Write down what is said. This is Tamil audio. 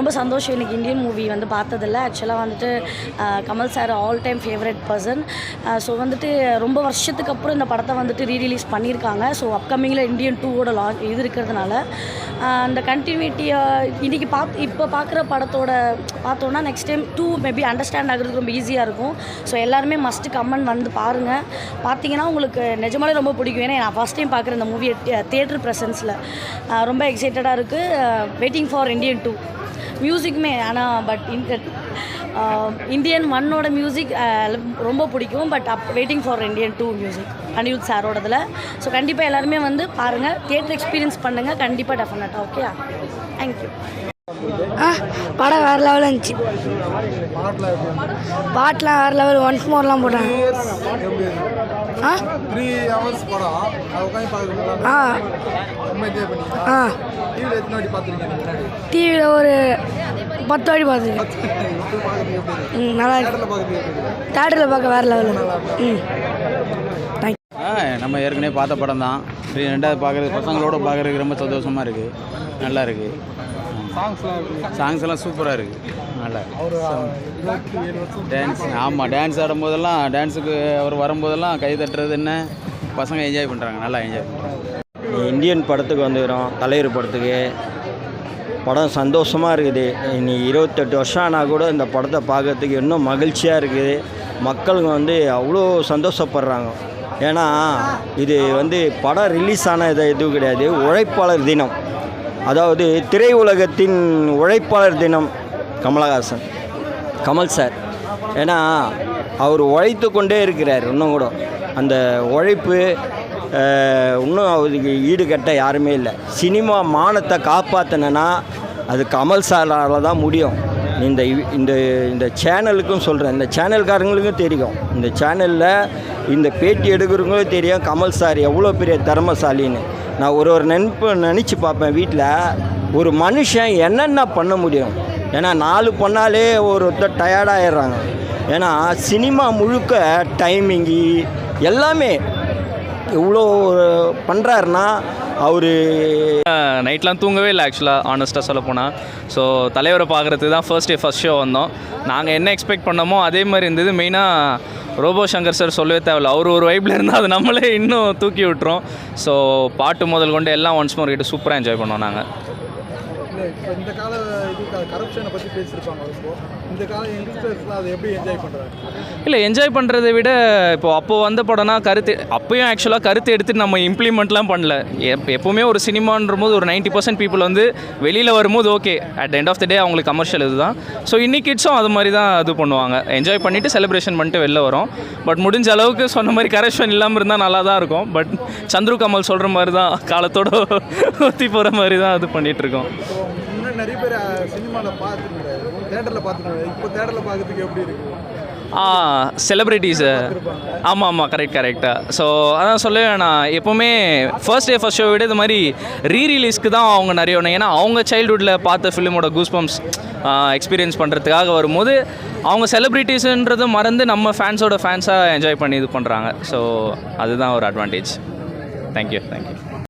ரொம்ப சந்தோஷம். எனக்கு இந்தியன் மூவி வந்து பார்த்ததில்ல. ஆக்சுவலாக வந்துட்டு Kamal sir all time favourite person so வந்துட்டு ரொம்ப வருஷத்துக்கு அப்புறம் இந்த படத்தை வந்துட்டு ரீரிலீஸ் பண்ணியிருக்காங்க. ஸோ அப்கமிங்கில் இந்தியன் டூவோட லா இது இருக்கிறதுனால அந்த கண்டினியூட்டியை இன்றைக்கி பார்த்து இப்போ பார்க்குற படத்தோட பார்த்தோன்னா next time too maybe understand ஆகுறதுக்கு ரொம்ப ஈஸியாக இருக்கும். ஸோ எல்லாருமே மஸ்ட்டு கம்மன் வந்து பாருங்கள் பார்த்தீங்கன்னா உங்களுக்கு நிஜமாலே ரொம்ப பிடிக்கும். ஏன்னா நான் ஃபஸ்ட் டைம் பார்க்குற இந்த மூவியை தியேட்டர் ப்ரெசன்ஸில் ரொம்ப எக்ஸைட்டடாக இருக்குது வெயிட்டிங் ஃபார் இந்தியன் டூ மியூசிக்குமே ஆனால் பட் இந்த இந்தியன் ஒன்னோட மியூசிக் ரொம்ப பிடிக்கும் but up waiting for Indian two music Anirudh சாரோடதில் so கண்டிப்பாக எல்லாருமே வந்து பாருங்கள் தியேட்டர் எக்ஸ்பீரியன்ஸ் பண்ணுங்கள் கண்டிப்பாக டெஃபினட்டாக ஓகே தேங்க்யூ படம் வேறு லெவலில் இருந்துச்சு. பாட்டெலாம் வேறு லெவல் ஒன்ஸ் மோர்லாம் போட்டாங்க. ஆ? ஆ. ஆ. டிவியில் ஒரு பத்து வாட்டி பார்த்துருக்கேன். ம் நல்லா இருக்கு. தேட்டரில் பார்க்க வேறு லெவலில் ம். தேங்க்யூ ஆ நம்ம ஏற்கனவே பார்த்த படம் தான். ரெண்டாவது பார்க்குறது பசங்களோட பார்க்குறதுக்கு ரொம்ப சந்தோஷமாக இருக்குது நல்லா இருக்குது சாங்ஸ் எல்லாம் சூப்பராக இருக்குது நல்லா டான்ஸ் ஆமாம் டான்ஸ் ஆடும்போதெல்லாம் டான்ஸுக்கு அவர் வரும்போதெல்லாம் கை தட்டுறது என்ன? பசங்க என்ஜாய் பண்ணுறாங்க நல்லா என்ஜாய் பண்ணுறாங்க இந்தியன் படத்துக்கு வந்துக்கிறோம் தலைவர் படத்துக்கு. படம் சந்தோஷமாக இருக்குது. இனி இருபத்தெட்டு வருஷம் ஆனால் கூட இந்த படத்தை பார்க்கறதுக்கு இன்னும் மகிழ்ச்சியாக இருக்குது. மக்களுங்க வந்து அவ்வளோ சந்தோஷப்படுறாங்க. ஏன்னா இது வந்து படம் ரிலீஸ் ஆன இது எதுவும் கிடையாது. உழைப்பாளர் தினம். அதாவது திரையுலகத்தின் உழைப்பாளர் தினம் கமலஹாசன். கமல் சார். ஏன்னா அவர் உழைத்து கொண்டே இருக்கிறார் இன்னும் கூட. அந்த உழைப்பு இன்னும் அவருக்கு ஈடுகட்ட யாருமே இல்லை. சினிமா மானத்தை காப்பாற்றினா அது கமல் சாரால் தான் முடியும். இந்த இந்த இந்த சேனலுக்கும் சொல்கிறேன் இந்த சேனல்காரங்களுக்கும் தெரியும். இந்த சேனலில் இந்த பேட்டி எடுக்கிறவங்களும் தெரியும். கமல் சார் எவ்வளோ பெரிய திறமசாலின்னு. நான் ஒரு ஒரு நினைப்பு நினச்சி பார்ப்பேன் வீட்டில். ஒரு மனுஷன் என்னென்ன பண்ண முடியும்? ஏன்னா நாலு பண்ணாலே ஒருத்தர் டயர்டாகிடுறாங்க ஏன்னா சினிமா முழுக்க டைமிங்கு எல்லாமே இவ்வளோ பண்ணுறாருன்னா அவர் நைட்லாம் தூங்கவே இல்லை ஆக்சுவலாக ஆனஸ்ட்டாக சொல்ல போனால் ஸோ தலைவரை பார்க்குறதுக்கு தான் ஃபர்ஸ்ட் டே ஃபஸ்ட் ஷோ வந்தோம். நாங்கள் என்ன எக்ஸ்பெக்ட் பண்ணோமோ அதே மாதிரி இருந்தது. மெயினாக ரோபோ சங்கர் சார் சொல்லவே தேவையில்ல. அவர் ஒரு வைப்பில் இருந்தால் அது நம்மளே இன்னும் தூக்கி விட்டுரும். ஸோ பாட்டு முதல் கொண்டு எல்லாம் ஒன்ஸ் மோர் கிட்ட சூப்பராக என்ஜாய் பண்ணோம் நாங்கள் இப்போ இந்த கால இது கரப்ஷனை பற்றி பேசியிருப்பாங்க ரொம்ப இந்த கால யங்ஸ்டர்ஸ்லாம் அதை எப்படி என்ஜாய் பண்ணுறாங்க இல்லை என்ஜாய் பண்ணுறதை விட இப்போ அப்போ வந்த படம்னா கருத்து அப்போயும் ஆக்சுவலாக கருத்து எடுத்து நம்ம இம்ப்ளிமெண்ட்லாம் பண்ணல. எப் எப்போவுமே ஒரு சினிமான்ற போது ஒரு நைன்ட்டி பர்சன்ட் பீப்புள் வந்து வெளியில் வரும்போது okay at end of the day அவங்களுக்கு கமர்ஷியல் இதுதான். ஸோ இன்னைக்கு கிட்ஸும் அது மாதிரி தான் இது பண்ணுவாங்க. என்ஜாய் பண்ணிவிட்டு செலிப்ரேஷன் பண்ணிட்டு வெளில வரோம். பட் முடிஞ்ச அளவுக்கு சொன்ன மாதிரி கரெக்ஷன் இல்லாமல் இருந்தால் நல்லா தான் இருக்கும். பட் சந்துரு கமல் சொல்கிற மாதிரி தான் காலத்தோட ஒத்தி போகிற மாதிரி தான் இது இப்போ முன்னாடி நிறைய பேர் சினிமாவில் பார்த்துருக்காங்க தேட்டரில் பார்த்துருக்காங்க இப்போ தேட்டரில் பார்க்குறதுக்கு எப்படி இருக்கு? ஆ செலிப்ரிட்டிஸு ஆமாம் ஆமாம் கரெக்ட் கரெக்டாக ஸோ அதான் சொல்ல வேணாம். எப்போவுமே ஃபர்ஸ்ட் டே ஃபர்ஸ்ட் ஷோ விட இது மாதிரி ரீ ரிலீஸ்க்கு தான் அவங்க நிறைய ஒன்று ஏன்னா அவங்க சைல்டுஹுட்டில் பார்த்த ஃபிலிமோட கூஸ் பம்ப்ஸ் எக்ஸ்பீரியன்ஸ் பண்ணுறதுக்காக வரும்போது அவங்க செலிப்ரிட்டிஸுன்றது மறந்து நம்ம ஃபேன்ஸோட ஃபேன்ஸாக என்ஜாய் பண்ணி இது பண்ணுறாங்க ஸோ அதுதான் ஒரு அட்வான்டேஜ் தேங்க்யூ தேங்க்யூ